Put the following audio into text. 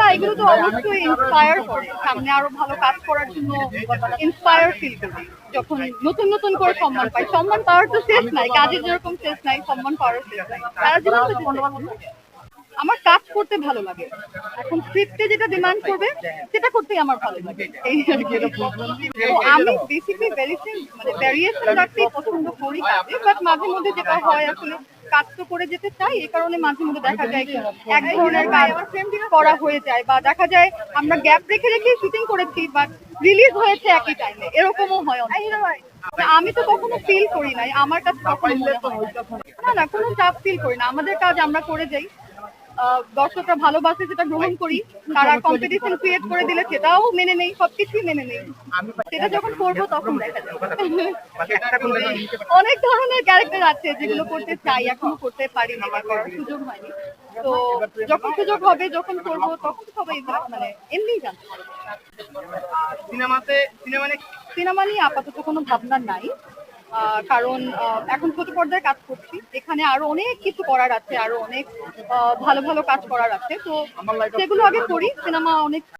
না, এগুলো তো অবশ্যই ইন্সপায়ার করে। সামনে আরও ভালো কাজ করার জন্য ইন্সপায়ার ফিল করি। যখন নতুন নতুন করে সম্মান পাই, সম্মান পাওয়ার তো শেষ নাই, কাজের যেরকম শেষ নাই, সম্মান পাওয়ার শেষ নাই। তারা জীবন। আমার কাজ করতে ভালো লাগে। এখন স্ক্রিপ্টে যেটা ডিমান্ড করবে, সেটা করতেই আমার ভালো লাগে। আমি বেসিকলি ভেরিয়েশন মানে পছন্দ করি বাট মাঝে মধ্যে যেটা হয় আসলে কাজ তো করে যেতে চাই, এই কারণে মাঝে মধ্যে দেখা যায় এক ধরনের কাজ করা হয়ে যায়, বা দেখা যায় আমরা গ্যাপ রেখে রেখে শুটিং করেছি বাট রিলিজ হয়েছে একই টাইমে এরকমও হয় অনেক। আমি তো কখনো ফিল করি নাই, আমার কাছে না। না, কোনো চাপ ফিল করি না। আমাদের কাজ আমরা করে যাই। দর্শকরা ভালোবাসে যেটা গ্রহণ করি তারা কম্পিটিশন ক্রিয়েট করে দিলে সেটাও মেনে নেই সবকিছুই মেনে নেই। সেটা যখন করব তখন দেখা যাবে। অনেক ধরনের ক্যারেক্টার আছে যেগুলো করতে চাই এখনও করতে বা করার সুযোগ হয়নি। তো যখন সুযোগ হবে যখন করব তখন সবাই মানে এমনি জানতে পারবে। সিনেমাতে সিনেমা নিয়ে সিনেমা নিয়ে আপাতত কোনো ভাবনা নাই। কারণ আহ, এখন ছোট পর্দায় কাজ করছি। এখানে আরও অনেক কিছু করার আছে আরও অনেক আহ, ভালো ভালো কাজ করার আছে। তো সেগুলো আগে করি সিনেমা অনেক